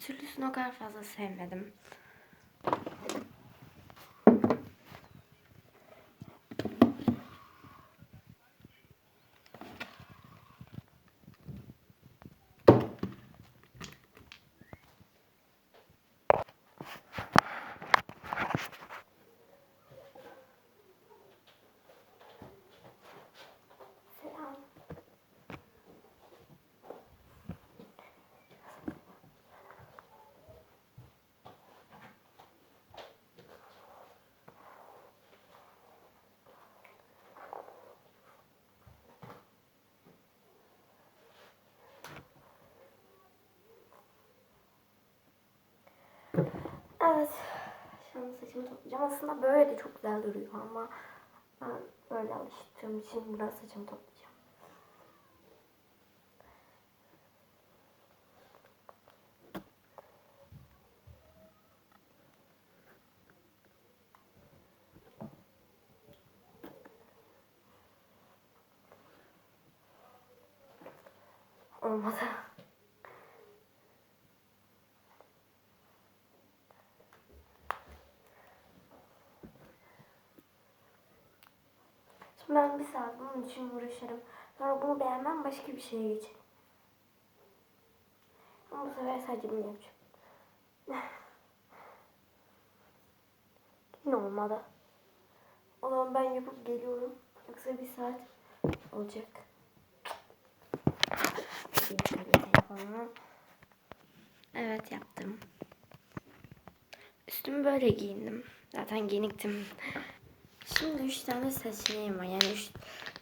türlüsünü o kadar fazla sevmedim. Evet. Şimdi saçımı toplayacağım. Aslında böyle de çok güzel duruyor ama ben böyle alıştığım için biraz saçımı toplayacağım. Olmadı. Şimdi ben bir saat bunun için uğraşırım. Sonra bunu beğenmem başka bir şeye geçerim. Ama bu sefer sadece bunu yapacağım. Yine olmadı. O zaman ben yapıp geliyorum. Yoksa bir saat olacak. Evet yaptım. Üstümü böyle giyindim. Zaten giyiniktim. Şimdi üç tane seçeneğim var. Yani üç,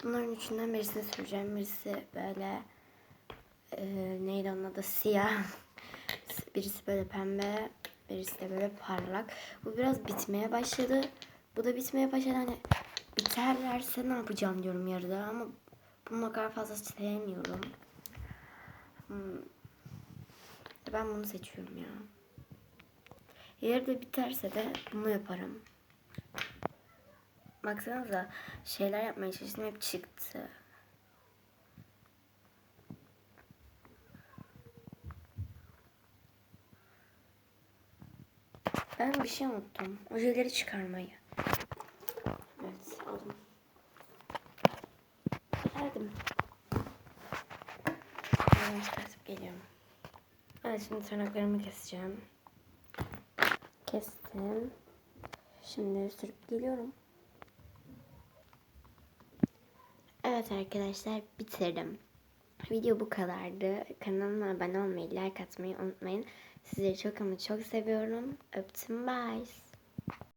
bunların üçünden birisini süreceğim. Birisi böyle e, neydi onun adı? Siyah. Birisi böyle pembe. Birisi de böyle parlak. Bu biraz bitmeye başladı. Bu da bitmeye başladı. Hani biterlerse ne yapacağım diyorum yarıda ama bunu kadar fazla sevmiyorum. Hmm. Ben bunu seçiyorum ya. Yarıda biterse de bunu yaparım. Baksanıza şeyler yapmaya çalıştım hep çıktı. Ben bir şey unuttum. Ojeleri çıkarmayı. Evet aldım. Geldim. Hemen çıkartıp geliyorum. Evet şimdi tırnaklarımı keseceğim. Kestim. Şimdi sürüp geliyorum. Evet arkadaşlar bitirdim. Video bu kadardı. Kanalıma abone olmayı, like atmayı unutmayın. Sizleri çok ama çok seviyorum. Öptüm. Bye.